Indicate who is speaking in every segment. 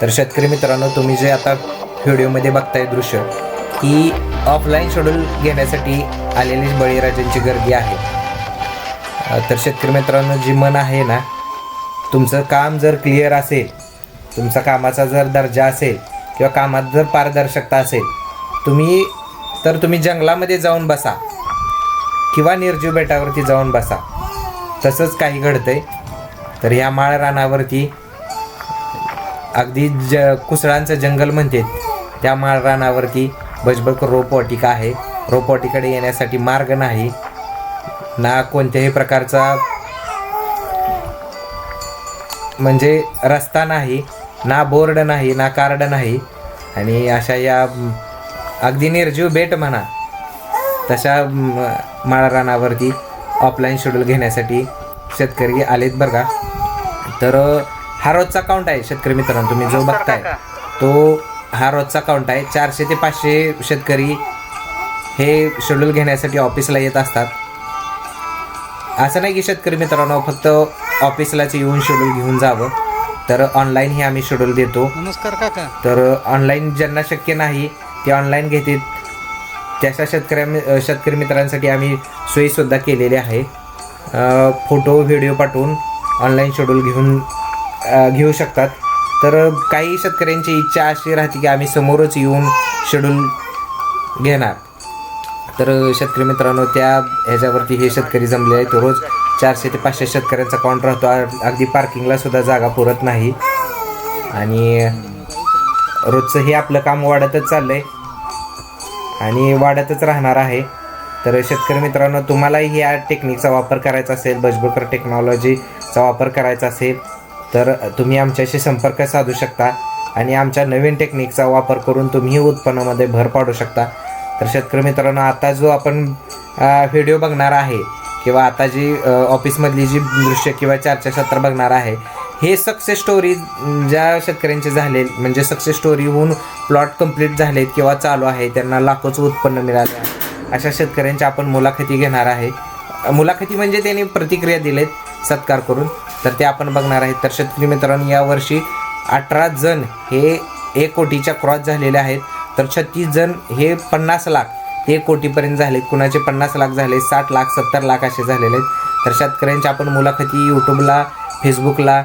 Speaker 1: तर शेतकरी मित्रांनो तुम्ही जे आता व्हिडिओमध्ये बघताय दृश्य ही ऑफलाईन शेड्यूल घेण्यासाठी आलेली बळीराजांची गर्दी आहे. तर शेतकरी मित्रांनो जी मन आहे ना तुमचं काम जर क्लिअर असेल तुमचा कामाचा जर दर्जा असेल किंवा कामात जर पारदर्शकता असेल तुम्ही तर तुम्ही जंगलामध्ये जाऊन बसा किंवा निर्जीव बेटावरती जाऊन बसा. तसंच काही घडतंय तर ह्या माळ रानावरती अगदी ज कुसळांचं जंगल म्हणतात त्या माळ रानावरती बजबक रोपवाटिका आहे. रोपवाटिकडे येण्यासाठी मार्ग नाही. ना कोणत्याही प्रकारचा म्हणजे रस्ता नाही ना बोर्ड नाही ना कार्ड नाही. आणि अशा या अगदी निर्जीव बेट म्हणा. तशा माळरानावरती ऑफलाईन शेड्यूल घेण्यासाठी शेतकरी आलेत बरं का? तर हा रोजचा काउंट आहे शेतकरी मित्रांनो तुम्ही जो बघताय. तो हा रोजचा काउंट आहे. चारशे ते पाचशे शेतकरी हे शेड्यूल घेण्यासाठी ऑफिसला येत असतात. असं नाही की शेतकरी मित्रांनो फक्त ऑफिसलाच येऊन शेड्यूल घेऊन जावं. तर ऑनलाईन हे आम्ही शेड्यूल देतो.
Speaker 2: नमस्कार काका.
Speaker 1: तर ऑनलाईन ज्यांना शक्य नाही ते ऑनलाईन घेतील. त्याच्या शेतकऱ्या शेतकरी मित्रांसाठी आम्ही सोयीसुद्धा केलेली आहे. फोटो व्हिडिओ पाठवून ऑनलाईन शेड्यूल घेऊन घेऊ शकतात. तर काही शेतकऱ्यांची इच्छा अशी राहते की आम्ही समोरच येऊन शेड्यूल घेणार. तर शेतकरी मित्रांनो त्या ह्याच्यावरती हे शेतकरी जमले आहेत. रोज चारशे ते पाचशे शेतकऱ्यांचा काउंट राहतो. अगदी पार्किंगला सुद्धा जागा पुरत नाही. आणि रोजचं हे आपलं काम वाढतच चाललंय. आणि वाढतच राहणार आहे. तर शेतकरी मित्रांनो तुम्हालाही ह्या टेक्निकचा वापर करायचा असेल बजबकर टेक्नॉलॉजीचा वापर करायचा असेल तर तुम्ही आमच्याशी संपर्क साधू शकता आणि आमच्या नवीन टेक्निकचा वापर करून तुम्ही उत्पन्नामध्ये भर पाडू शकता. तर शेतकरी मित्रांनो आता जो आपण व्हिडिओ बघणार आहे किंवा आता जी ऑफिसमधली जी दृश्य किंवा चर्चासत्र बघणार आहे हे सक्सेस स्टोरी ज्या शेतकऱ्यांचे झाले म्हणजे सक्सेस स्टोरी होऊन प्लॉट कंप्लीट झालेत किंवा चालू आहे त्यांना लाखोचं उत्पन्न मिळाले आहे. अशा शेतकऱ्यांच्या आपण मुलाखती घेणार आहे. मुलाखती म्हणजे त्यांनी प्रतिक्रिया दिलेत सत्कार करून. तर ते आपण बघणार आहेत. तर शेतकरी मित्रांनो यावर्षी अठरा जण हे एक कोटीच्या क्रॉस झालेले आहेत. तर छत्तीस जण हे पन्नास लाख ते एक कोटीपर्यंत झाले कुणाचे पन्नास लाख झाले साठ लाख सत्तर लाख असे झालेले आहेत. तर शेतकऱ्यांच्या आपण मुलाखती यूट्यूबला फेसबुकला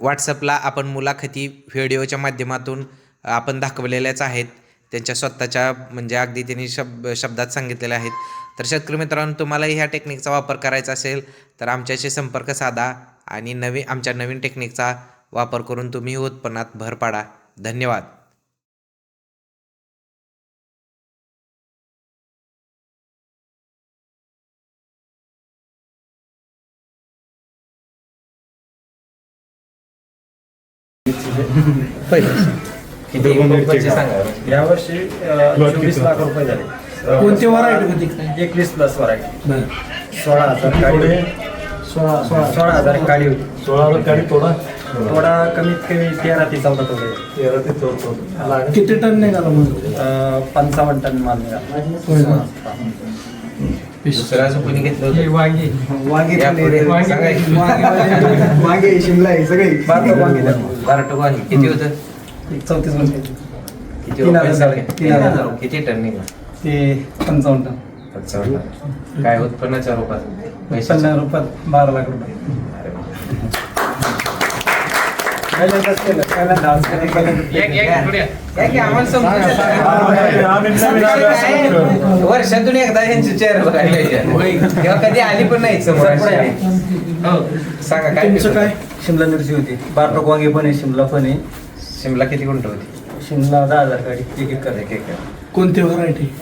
Speaker 1: व्हॉट्सअपला आपण मुलाखती व्हिडिओच्या माध्यमातून आपण दाखवलेल्याच आहेत. त्यांच्या स्वतःच्या म्हणजे अगदी त्यांनी शब्द शब्दात सांगितलेले आहेत. तर शेतकरी मित्रांनो तुम्हालाही ह्या टेक्निकचा वापर करायचा असेल तर आमच्याशी संपर्क साधा आणि नवीन आमच्या नवीन टेक्निकचा वापर करून तुम्ही उत्पन्नात भर पाडा. धन्यवाद. किती? सांगा.
Speaker 3: यावर्षी चोवीस लाख रुपये झाले.
Speaker 2: कोणती व्हरायटी होती काय
Speaker 3: एकवीस प्लस वरायटी
Speaker 2: बरं.
Speaker 3: सोळा हजार काळी.
Speaker 2: सोळा सोळा.
Speaker 3: सोळा हजार काळी होती.
Speaker 4: सोळा गाडी थोडा?
Speaker 3: थोडा कमीत कमी तेरा ते चौदा तोडे
Speaker 4: तेरा ते चौदा
Speaker 2: किती टन निघाला मग?
Speaker 3: पंचावन्न टन माल निघाला?
Speaker 1: दुसरं अजून कोणी घेतलं होतं?
Speaker 3: वांगी. वांगी
Speaker 1: या पुढे सांगा.
Speaker 3: वांगे शिमला आहे सगळे. बारा.
Speaker 1: बारा वांगी. किती होतं?
Speaker 3: एक चौतीस गुंठे
Speaker 1: किती
Speaker 3: तीन हजार.
Speaker 1: लागला?
Speaker 3: तीन हजार.
Speaker 1: किती टन निघाला
Speaker 3: ते पंचावन्न टन
Speaker 1: पंचावन्न. काय उत्पन्नाच्या रूपात पैशाच्या?
Speaker 3: पन्नास रुपयात बारा लाख रुपये
Speaker 1: अरे वा.
Speaker 3: पहिल्यांदाच केलं पहिल्यांदा आज कधी केलं
Speaker 1: या की आम्हाला समजून वर्षातून एकदा यांचे चेहरे बघायला. तेव्हा कधी आली पण नाही समोर अशी. हो. सांगा काय
Speaker 2: तुमचं? काय
Speaker 3: शिमला मिरची होती बारटोक वांगे पण आहे शिमला पण आहे
Speaker 1: शिमला किती गुंठ होती?
Speaker 3: शिमला दहा हजार गाडी. एक एक
Speaker 1: एक एक
Speaker 2: कोणती व्हरायटी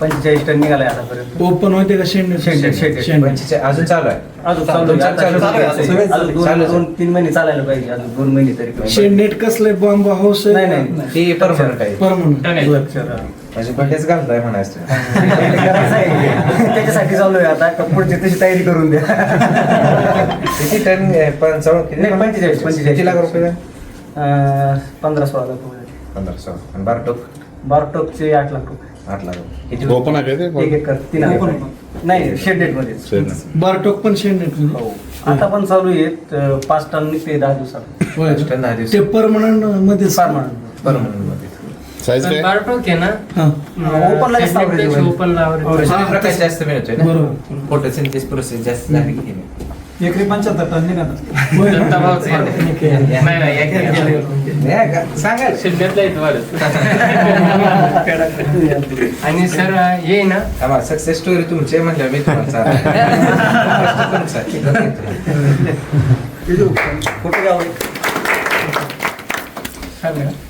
Speaker 3: पंचेचाळीस टन निघालाय आतापर्यंत.
Speaker 2: ओपन होते का शेंड?
Speaker 3: Sand- sand.
Speaker 1: पंचेचाळीस- अजून चालू आहे.
Speaker 3: अजून चालू आहे. आता
Speaker 1: चालू
Speaker 3: चालू आहे.
Speaker 1: आहे.
Speaker 3: अजून दोन-
Speaker 1: चालूच आहे.
Speaker 3: दोन तीन महिने चालायला पाहिजे. अजून दोन महिने तरी.
Speaker 2: शेंड नेट कसलंय बॉम्ब हाऊस
Speaker 3: नाही नाही
Speaker 1: ती परमनंट आहे.
Speaker 2: परमनंट.
Speaker 3: अक्षर.
Speaker 1: म्हणजे बड्डेच घालताय म्हणायचं
Speaker 3: करायचं आहे. त्याच्यासाठी चालू आहे आता पुढची तशी तयारी करून द्या
Speaker 1: किती टन आहे? पंचावन्न किती?
Speaker 3: नाही, पंचेचाळीस, पंचेचाळीस.
Speaker 1: किती लाख रुपये
Speaker 3: अं, पंधरा सोळा लाख रुपये
Speaker 1: पंधरा सोळा आणि बारटोक
Speaker 3: बारटोकचे आठ लाख रुपये
Speaker 1: आठ लाख किती
Speaker 5: ओपन आहे का
Speaker 3: एक
Speaker 5: ते
Speaker 3: एकर तीन. एकर. नाही
Speaker 5: शेडेडमध्ये.
Speaker 2: बारटोक पण शेंडनेट
Speaker 3: हो. आता पण चालू आहे अं, पाच टन निघते दहा दिवसात
Speaker 2: होय
Speaker 1: टन दहा दिवस
Speaker 2: ते परमनंटमध्ये
Speaker 3: Permanent.
Speaker 1: परमनंटमध्ये
Speaker 5: साईज काय?
Speaker 6: बारटोक आहे ना?
Speaker 2: हा.
Speaker 3: ओपनला जास्त
Speaker 1: प्रकाश मिळतोय ना?
Speaker 2: बरोबर.
Speaker 1: फोटोसिंथेसिस प्रोसेस जास्त झाली की नाही?
Speaker 2: एकरी पंच्याहत्तर टन.
Speaker 6: नाही नाही एक- एक-
Speaker 1: का?
Speaker 6: आणि सर हे ना?
Speaker 1: आम्हाला सक्सेस स्टोरी तुमची आहे म्हणल्यावर मी तुम्हाला सांगतो.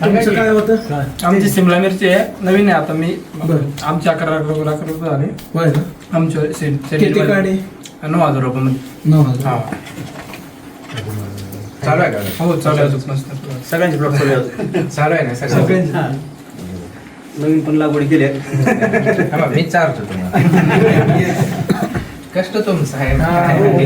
Speaker 2: तुमचं काय होतं?
Speaker 7: आमची सिमला मिरची आहे. नवीन आहे आता मी.
Speaker 2: बरं.
Speaker 7: आमचे अकरा लाख रुपये लाख रुपये झाले.
Speaker 2: होय ना?
Speaker 7: आमच्या
Speaker 2: किती. काढे?
Speaker 7: नऊ हजार रुपये मध्ये.
Speaker 2: नऊ हजार.
Speaker 7: हा.
Speaker 1: चालू आहे का?
Speaker 7: हो चालू आहे अजून. मस्त.
Speaker 3: सगळ्यांचे प्लॉट चालू आहे.
Speaker 1: चालू आहे ना सगळं
Speaker 3: हा. नवीन पण लागवड केली आहे.
Speaker 1: मी चारतो तुम्हाला कष्ट तुमचं आहे ना?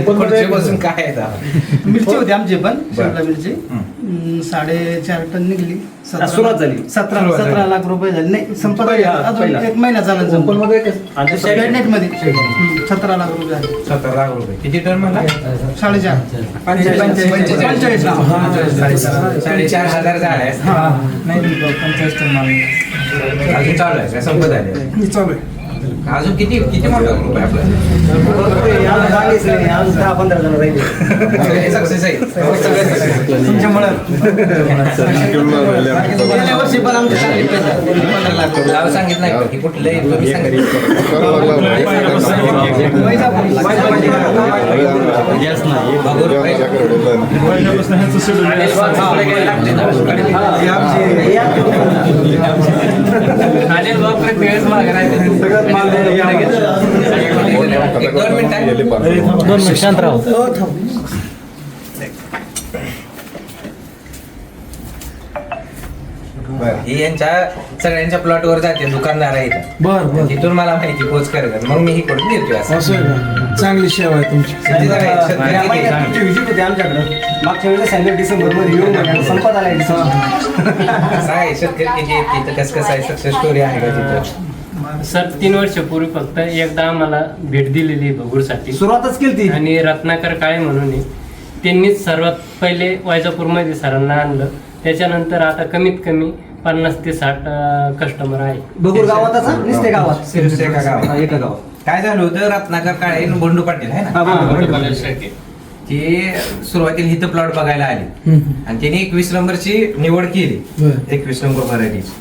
Speaker 1: खुर्ची बसून काय आहे आता?
Speaker 8: मिरची होती आमची पण. शिमला मिरची. हम्म, साडेचार टन निघली.
Speaker 3: हा, सुरुवात झाली.
Speaker 8: सतरा
Speaker 1: सुरुवात
Speaker 8: सतरा. लाख रुपये झाले. नाही संपत
Speaker 3: पहिला,
Speaker 8: अजून
Speaker 3: पहिला.
Speaker 8: एक महिना झाला
Speaker 3: आणि ते शेड-
Speaker 8: कॅबिनेटमध्ये हम्म, सतरा लाख रुपये झाले.
Speaker 1: सतरा लाख रुपये. किती टन म्हणला?
Speaker 8: साडेचार.
Speaker 1: पंचेचाळीस.
Speaker 8: पंचेचाळीस. लाख.
Speaker 1: साडेचार. साडेचार हजार झाड आहे
Speaker 7: हा. नाही पंचाळीस टन माल.
Speaker 1: अजून चालू आहे का? संपत आले.
Speaker 7: चालू आहे.
Speaker 1: अजून किती किती मोठा ग्रुप आहे आपला
Speaker 3: आम्हाला जागेच नाही. अजून दहा पंधरा जण राहिले
Speaker 1: सक्सेस आहे नाही का? की कुठलं आहे? तुम्ही सांगितलं भगूर पाहिजे. आणि वापरायला गेलं लागते ना.
Speaker 6: खालील भाव प्रत्येक वेळेस मागे राहते.
Speaker 1: एक दोन मिनिटं
Speaker 2: हो,
Speaker 1: ही यांच्या सगळ्यांच्या प्लॉटवर जाते दुकानदार आहेत.
Speaker 2: बर बर.
Speaker 1: तिथून मला माहिती पोच करतात मग मी ही करून देतोय असं.
Speaker 2: असं आहे का? चांगली सेवा आहे तुमची.
Speaker 1: किती जण आहेत? शेतकरी
Speaker 3: या
Speaker 1: किती
Speaker 3: महिन्यात
Speaker 1: आहेत?
Speaker 3: तुमची विजिट होती आमच्याकडं. मागच्या वेळेस सांगितलं डिसेंबरमध्ये येऊन संपत
Speaker 1: असं आहे? शेतकरी किती आहेत तिथं? कसं कसं आहे? सक्सेस स्टोरी आहे का तिथं?
Speaker 6: सर तीन वर्षापूर्वी फक्त एकदा आम्हाला भेट दिलेली भगूरसाठी.
Speaker 3: सुरुवातच केली ती.
Speaker 6: आणि रत्नाकर काळे म्हणून आहे. त्यांनीच सर्वात पहिले वैजापूरमध्ये सरांना आणलं. त्याच्यानंतर आता कमीत कमी पन्नास ते साठ कस्टमर आहे
Speaker 3: बघूर गावातच हा? निस्ते गावात.
Speaker 1: एका गावात.
Speaker 3: हा, एका गावात.
Speaker 1: काय झालं होतं? रत्नाकर काळे आणि बंडू पाटील आहे ना?
Speaker 3: हा, बरोबर, बरोबर.
Speaker 1: ते सुरुवातीला इथं प्लॉट बघायला आले. आणि त्यांनी एकवीस नंबरची निवड केली.
Speaker 2: बरं.
Speaker 1: एकवीस नंबर व्हरायटीची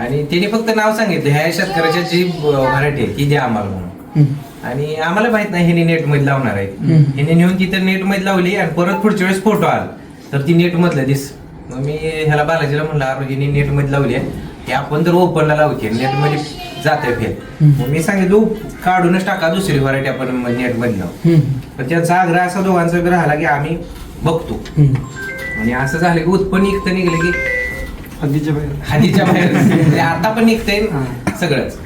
Speaker 1: आणि त्यांनी फक्त नाव सांगितलं. ह्या शेतकऱ्याच्या जी व्हरायटी आहे ती द्या आम्हाला म्हणून. आणि आम्हाला माहीत नाही ह्याने नेटमध्ये लावणार आहे. ह्याने नेऊन तिथं नेटमध्ये लावली आणि परत पुढच्या वेळेस फोटो आला. तर ती नेट मधलं दिस. मग मी ह्याला बालाजीला म्हणलं हिने नेटमध्ये लावली आहे. आपण तर ओपनला लावते नेटमध्ये जाते फेल मग मी सांगितलं काढूनच टाका दुसरी व्हरायटी आपण नेटमध्ये लावू. पण त्यांचा आग्रह असा दोघांचा बी राहिला की आम्ही बघतो. आणि असं झालं की उत्पन्न निघतं निघलं की
Speaker 7: हद्दीच्या बाहेर.
Speaker 1: हातीच्या बाहेर. म्हणजे आता पण निघतंय सगळंच.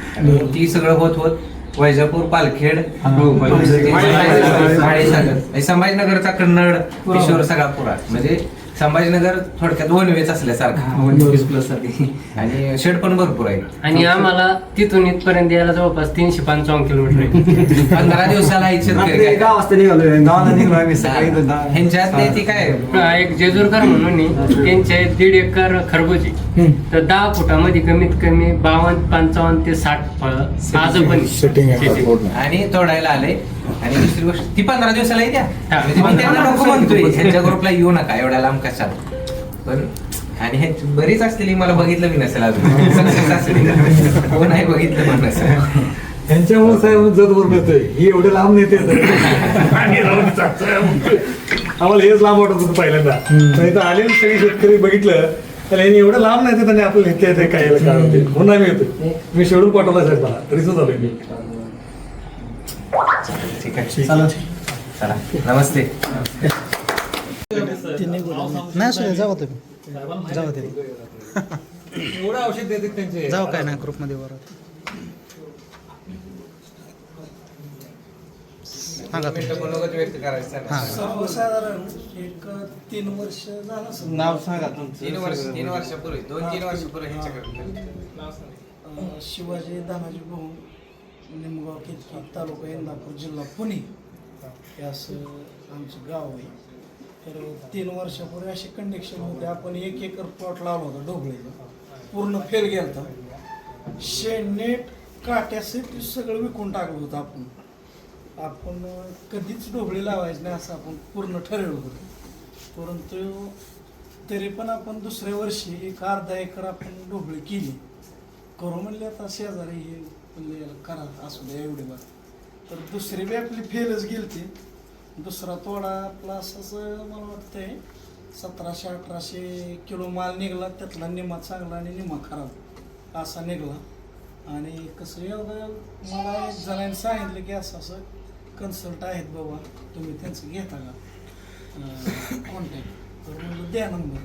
Speaker 1: ती सगळं होत होत वैजापूर पालखेड माळेसागर संभाजीनगरचा कन्नड किशोर सगळा पुरा म्हणजे संभाजीनगर थोडक्यात वन वेच असल्यासारखा. आणि शेड पण भरपूर आहे
Speaker 6: आणि आम्हाला तिथून इथपर्यंत यायला जवळपास तीनशे पंचावन्न किलोमीटर आहे.
Speaker 1: पंधरा दिवसाला काय.
Speaker 3: गाव वाजता निघालोय. गावाला निघलो आम्ही सकाळी इथं दहा-
Speaker 1: ह्यांच्यात नाही ती काय?
Speaker 6: हा, एक जेजूरकर म्हणून आहे, त्यांचे दीड एकर खरबूज. तर दहा फुटामध्ये कमीत कमी बावन्न पंचावन्न ते साठ फळ आज पण
Speaker 1: आणि तोडायला आले. आणि दुसरी गोष्ट ती पंधरा दिवसाला
Speaker 6: हा.
Speaker 1: म्हणजे मी त्यांना नको म्हणतोय. ह्यांच्या ग्रुपला येऊ नका एवढ्या लांब कशाला पण आणि ह्यांची बरीच असलेली मला बघितलं बी नसेल अजून. सक्सेस असलेली हो नाही बघितलं पण नसेल.
Speaker 4: यांच्यामुळे साहेब वर येतोय. ही एवढे लांब नेते. आम्हाला हेच लांब वाटत होतं पहिल्यांदा. पण इथं आलेले सगळे शेतकरी बघितलं. तर यांनी एवढं लांब नाही त्यांनी आपलं नेते येते काय काय होते. म्हणून आम्ही येतो मी शेड्यूल पाठवला साहेब मला. तरी सुद्धा आलोय मी.
Speaker 1: ठीक आहे. चला. नमस्ते.
Speaker 8: नाही जाऊ तुम्ही जाऊ ते
Speaker 4: एवढं औषध देते त्यांचे.
Speaker 8: जाऊ काय नाही ग्रुपमध्ये.
Speaker 2: सर्वसाधारण एक तीन वर्ष झालं.
Speaker 8: नाव सांगा तुमचं.
Speaker 1: तीन वर्ष तीन वर्षापूर्वी दोन तीन वर्षापूर्वी
Speaker 2: शिवाजी दानाजी भाऊ. निमगाव केतकी तालुका इंदापूर जिल्हा पुणे हे असं आमचं गाव आहे. तर तीन वर्षापूर्वी अशी कंडिक्शन होते आपण एक एकर प्लॉट लावला होता ढोबळीचा पूर्ण फेल गेलता. शेनेट काट्यासहित सगळं विकून टाकलं होतं आपण. आपण कधीच ढोबळी लावायची नाही असं आपण पूर्ण ठरवलं होतं. परंतु तरी पण आपण दुसऱ्या वर्षी एक अर्धा एकर आपण ढोबळी केली. करू म्हणले आता शेजारी म्हणले याला करा असू द्या एवढे बरं तर दुसरी बी आपली फेलच गेलती. दुसरा तोडा आपला असं मला वाटतंय सतराशे अठराशे किलो माल निघाला त्यातला निमा चांगला आणि निमा खराब असा निघाला. आणि कसं एवढं मला एक जणांनी सांगितलं की असं असं कन्सल्ट आहेत बाबा तुम्ही त्यांचं घेता का? कॉन्टॅक्ट तर म्हणलं द्या नंबर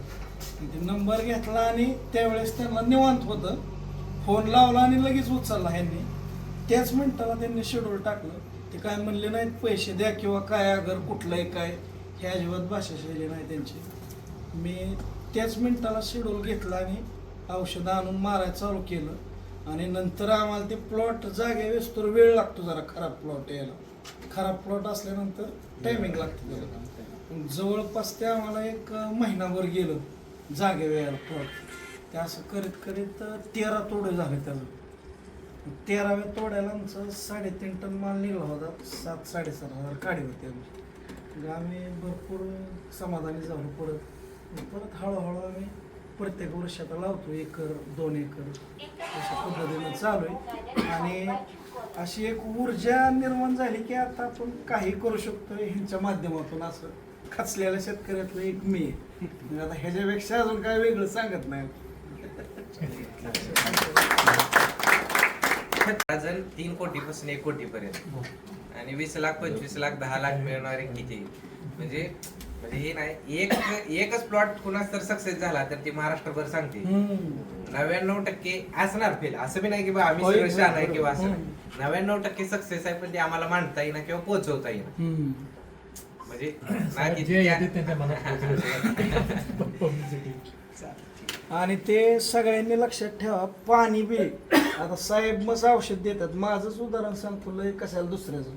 Speaker 2: ते नंबर घेतला आणि त्यावेळेस त्यांना निवांत होतं. फोन लावला आणि लगेच उचलला ह्यांनी. त्याच मिनिटाला त्यांनी शेड्यूल टाकलं. ते काय म्हणले नाहीत पैसे द्या किंवा काय अगर कुठलंय काय. हे अजिबात भाषा शैली नाही त्यांची. मी त्याच मिनिटाला शेड्यूल घेतला आणि औषधं आणून मारायला चालू केलं. आणि नंतर आम्हाला ते प्लॉट जागे वेस्तोर वेळ लागतो जरा खराब प्लॉट यायला. खराब प्लॉट असल्यानंतर टायमिंग लागतं त्याला. जवळपास ते आम्हाला एक महिनाभर गेलं जागे वेळेला प्लॉट ते असं करीत करीत तेरा तोडे झाले त्याचं. तेराव्या तोड्याला आमचं साडेतीन टन माल निघाला होता. सात साडेसात हजार काढी होते आमची. मग आम्ही भरपूर समाधानी झालो परत. परत हळूहळू आम्ही प्रत्येक वर्षी लावतो एकर दोन एकर. अशा पद्धतीनं चालू आहे. आणि अशी एक ऊर्जा निर्माण झाली की आता आपण काही करू शकतो ह्यांच्या माध्यमातून असं. खचलेल्या शेतकऱ्यातलं एक मी आता ह्याच्यापेक्षा अजून काय वेगळं सांगत नाही.
Speaker 1: जण तीन कोटीपासून एक कोटीपर्यंत. आणि वीस लाख पंचवीस लाख दहा लाख मिळणारे किती? म्हणजे म्हणजे हे नाही एक एकच प्लॉट कुणाच तर सक्सेस झाला तर ती महाराष्ट्रभर सांगते. नव्याण्णव टक्के असणार फेल. असं बी नाही की बा आम्ही शहाणा आहे किंवा असं. नव्याण्णव टक्के सक्सेस आहे पण ते आम्हाला मांडता येईना किंवा पोहोचवता येईना. म्हणजे नाही
Speaker 2: आणि ते सगळ्यांनी लक्षात ठेवा पाणी बी. आता साहेब मस्त औषध देतात. माझंच उदाहरण सांगतो लय कशाला दुसऱ्याचं?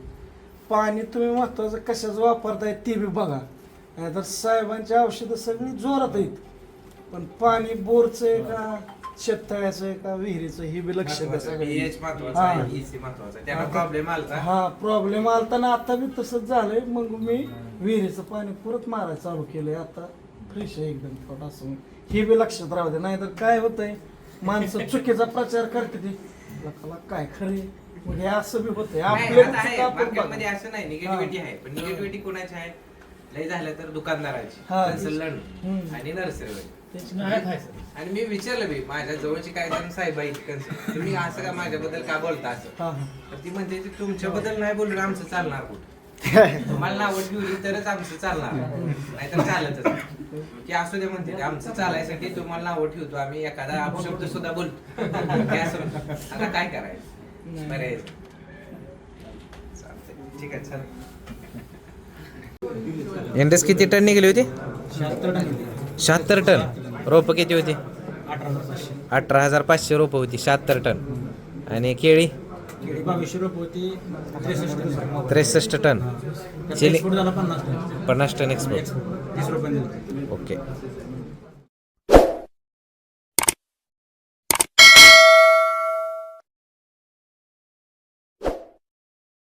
Speaker 2: पाणी तुम्ही महत्वाचं कशाचं वापरताय ते बी बघा. नाहीतर साहेबांची औषधं सगळी जोरात आहेत. पण पाणी बोरचं आहे का शेततळ्याचं आहे का विहिरीचं हे बी लक्ष द्या
Speaker 1: महत्वाचं
Speaker 2: सगळ्यांनी.
Speaker 1: पीएच महत्वाचं
Speaker 2: हा.
Speaker 1: प्रॉब्लेम
Speaker 2: हा प्रॉब्लेम आलता ना आता बी तसंच झालंय. मग मी विहिरीचं पाणी परत मारायला चालू केलंय. आता फ्रेश आहे एकदम थोडं असं हे बी लक्षात राहू दे नाहीतर काय होतंय? माणसं चुकीचा प्रचार करते ते लोकाला काय खरे मग हे असं बी होतंय.
Speaker 1: नाही,
Speaker 2: आपलं
Speaker 1: आता
Speaker 2: बी
Speaker 1: आहे. मार्केटमध्ये
Speaker 2: बघा.
Speaker 1: असं नाही निगेटिव्हिटी आहे. पण निगेटिव्हिटी कोणाची आहे? लय झालं तर दुकानदाराची.
Speaker 2: हा. हम्म.
Speaker 1: आणि नर्सरीवर
Speaker 2: तेच
Speaker 4: आहेत आहे सर
Speaker 1: आणि मी विचारलं बी माझ्या जवळची काय जण साहेब आहे तुम्ही असं का माझ्याबद्दल का बोलता असं?
Speaker 2: हा हा.
Speaker 1: तर ती म्हणते की तुमच्याबद्दल नाही बोलून आमचं चालणार कुठं? तुम्हाला नावं ठेवली तरच आमचं चालणार. नाहीतर चालतच नाही. की असू दे म्हणते ते, आमचं चालायसाठी तुम्हाला नावं ठेवतो आम्ही एखादा अपशब्द सुद्धा बोलतो. ते असं आता काय करायचं? बरं चालतंय. ठीक आहे चल. इंडस किती टन निघाली होती? शहात्तर टन रोप किती होती? अठरा हजार पाचशे. रोप होती शहात्तर टन. आणि केळी?
Speaker 8: बावीसशे रुपये होती त्रेसष्ट
Speaker 1: टन. चिली
Speaker 8: पन्नास
Speaker 1: टन. Export
Speaker 8: तीस रुपये
Speaker 1: ओके